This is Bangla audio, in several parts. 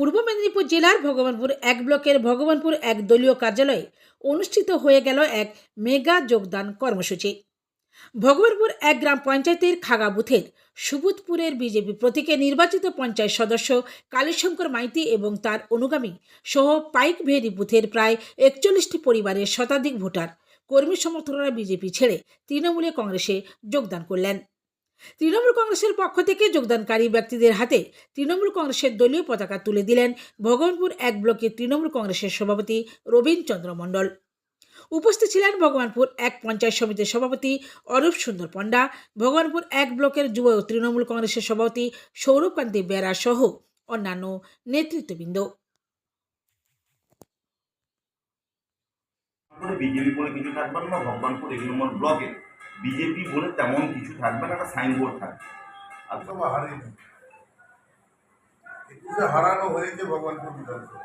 পূর্ব মেদিনীপুর জেলার ভগবানপুর এক ব্লকের ভগবানপুর এক দলীয় কার্যালয়ে অনুষ্ঠিত হয়ে গেল এক মেগা যোগদান কর্মসূচি। ভগবানপুর এক গ্রাম পঞ্চায়েতের খাগা বুথের সুবুধপুরের বিজেপি প্রতীকে নির্বাচিত পঞ্চায়েত সদস্য কালীশঙ্কর মাইতি এবং তার অনুগামী সহ পাইক ভেরি বুথের প্রায় একচল্লিশটি পরিবারের শতাধিক ভোটার কর্মী সমর্থকরা বিজেপি ছেড়ে তৃণমূলে কংগ্রেসে যোগদান করলেন। তৃণমূল কংগ্রেসের পক্ষ থেকে যোগদানকারী ব্যক্তিদের হাতে তৃণমূল কংগ্রেসের দলীয় পতাকা তুলে দিলেন ভগবানপুর এক ব্লকের তৃণমূল কংগ্রেসের সভাপতি রবীন চন্দ্র মণ্ডল। উপস্থিত ছিলেন ভগবানপুর এক পঞ্চায়েত সমিতির সভাপতি অরূপ সুন্দর পণ্ডা, ভগবানপুর এক ব্লকের যুব তৃণমূল কংগ্রেসের সভাপতি সৌরভকান্তি বেরা সহ অন্যান্য নেতৃত্ববৃন্দ। বিজেপি বলে কিছু থাকবে না, ভগবানপুর এক নম্বর ব্লকে বিজেপি বলে তেমন কিছু থাকবে না, একটা সাইনবোর্ড থাকবে। বিধানসভা হারেনি একুশে হারানো হয়েছে ভগবানপুর বিধানসভা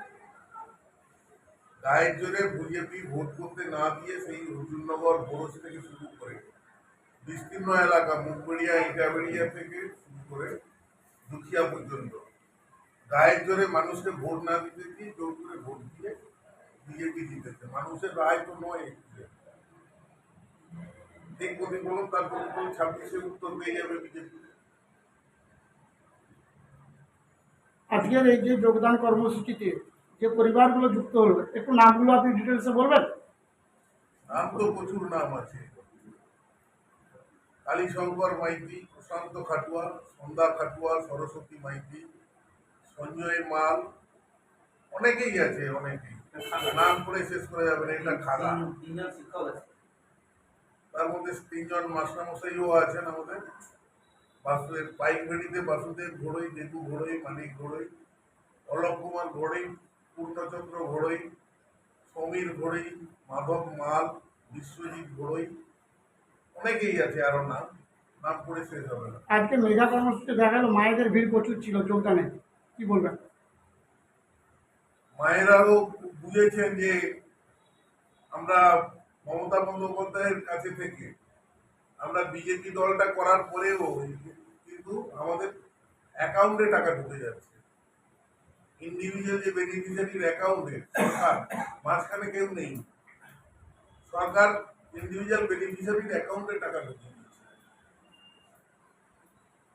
গায়ের জোরে বিজেপি ভোট করতে না দিয়ে সেই হুজুরনগর বড়শি থেকে শুরু করে বিস্তীর্ণ এলাকা, মুখবেড়িয়া, ইটাবেড়িয়া থেকে শুরু করে দুখিয়া পর্যন্ত। গায়ের জোরে মানুষকে ভোট না দিতে দিয়ে জোর করে ভোট দিয়ে বিজেপি জিতেছে। মানুষের রায় তো নয়। ঠিক প্রতিফলন তার প্রতিফলন ছাব্বিশে উত্তর পেয়ে যাবে বিজেপি। আজকের এই যে যোগদান কর্মসূচিতে যে পরিবারগুলো যুক্ত হলো একটু নামগুলো আপনি ডিটেলসে বলবেন? নাম তো প্রচুর নাম আছে। কালীশঙ্কর মাইতি প্রশান্ত খাটুয়া সন্ধ্যা খাটুয়া সরস্বতী মাইতি সঞ্জয় মাল অনেকেই আছে অনেকেই। নাম করে শেষ করা যাবে না এটা খাগা। তার মধ্যে তিনজন মাস্টারমশাইও আছেন আমাদের। বাসুদেব পাইক ভেড়িতে বাসুদেব ঘোড়ই দেবু ঘোড়ই মানিক ঘোড়ই অলোক কুমার ঘোড়ই পূর্ণচন্দ্র ঘোড়ই সমীর ঘোড়ই মাধব মাল বিশ্বজিৎ ঘোড়ই। অনেকেই আছে আরও নাম নাম করে শেষ হবে না। আজকে মেগা কর্মসূচিতে দেখা গেল মায়েদের ভিড় প্রচুর ছিল যোগদানে। কি বলবেন? মায়েরাও বুঝেছেন যে আমরা মমতা বন্দ্যোপাধ্যায়ের কাছে থেকে। আমরা বিজেপি দলটা করার পরেও কিন্তু আমাদের অ্যাকাউন্টে টাকা ঢুকে যাচ্ছে। ইন্ডিভিজুয়াল যে বেনিফিশিয়ারির অ্যাকাউন্টে সরকার, মাঝখানে কেউ নেই। সরকার ইন্ডিভিজুয়াল বেনিফিশিয়ারির অ্যাকাউন্টে টাকা ঢুকে দিচ্ছে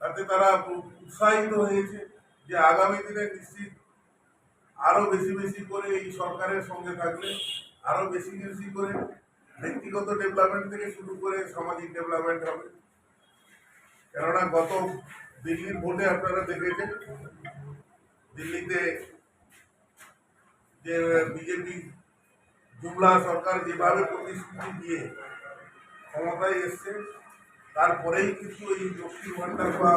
তাতে তারা উৎসাহিত হয়েছে যে আগামী দিনে নিশ্চিত আরও বেশি বেশি করে এই সরকারের সঙ্গে থাকলে, আরও বেশি বেশি করে ব্যক্তিগত ডেভেলপমেন্ট থেকে শুরু করে সামাজিক ডেভেলপমেন্ট হবে। কেননা গত দিল্লির ভোটে আপনারা দেখেছেন, দিল্লিতে যে বিজেপি জুমলা সরকার যেভাবে প্রতিশ্রুতি দিয়ে ক্ষমতায় এসছে, তারপরেই কিন্তু এই লক্ষ্মীর ভান্ডার বা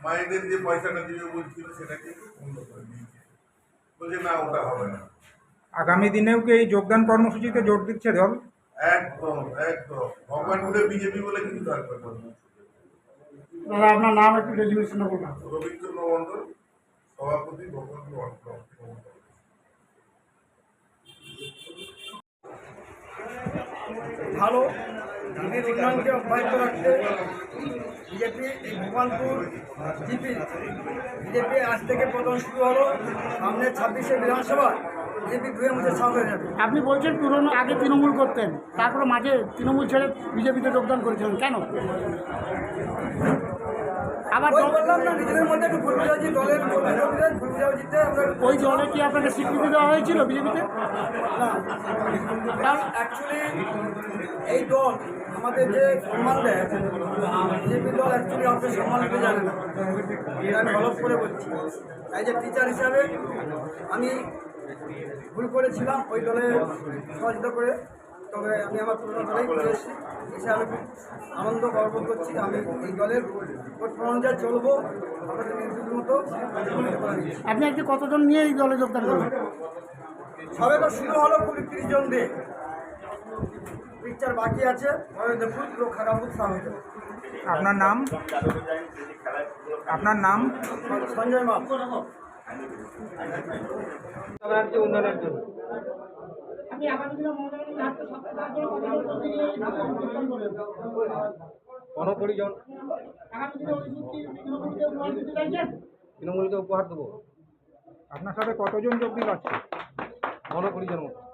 মায়েদের যে পয়সাটা দিবে বলছিল, সেটা কিন্তু বন্ধ করে দিয়েছে। বলছে, না, ওটা হবে না। আগামী দিনেও কি এই যোগদান কর্মসূচিতে জোর দিচ্ছে দল? একদম একদম। ভগবানপুরে বিজেপি বলে থাকবে দাদা আপনার নাম একটু রবীন্দ্র মন্ডল সভাপতি ভগবানপুর ভালো উন্নয়নকে অব্যাহত রাখতে বিজেপি এই ভগবানপুর জিপি বিজেপি আজ থেকে প্রথম শুরু হলো সামনে ছাব্বিশে বিধানসভা। বিজেপি দুয়ে মধ্যে সাফ হয়ে যাবে। আপনি বলছেন পুরনো আগে তৃণমূল করতেন তারপরে মাঝে তৃণমূল ছেড়ে বিজেপিতে যোগদান করেছিলেন কেন? আবার ওই দল- বললাম না নিজেদের মধ্যে একটু ভুল বুঝাবুঝি দলের ভুল বুঝাবুঝিতে ওই দলে কি আপনাকে স্বীকৃতি দেওয়া হয়েছিল বিজেপিতে? অ্যাকচুয়ালি এই দল আমাদের যে সম্মান দেয় বিজেপি দল অ্যাকচুয়ালি আমাদের সম্মান দিতে জানে না। আমি হলফ করে বলছি। তাই যে টিচার হিসাবে আমি ভুল করেছিলাম ওই দলে সহযোগিতা করে তবে আমি আমার পুরোনো দলেই ফিরে এসেছি। এসে আমি খুব আনন্দ গর্ব করছি। আমি এই দলের ভোট অনুযায়ী চলবো। মতো আপনি আজকে কতজন নিয়ে এই দলে যোগদান করবেন সবে তো শুরু হলো কুড়ি তিরিশ জন দিয়ে। পিকচার বাকি আছে। দেখুন পুরো খারাপ উৎসাহ হয়ে আপনার নাম? আপনার নাম? সঞ্জয় মা গণপরিজন তৃণমূলকে উপহার দেবো। আপনার সাথে কতজন যোগ দিল আছে? পনেরো মতো।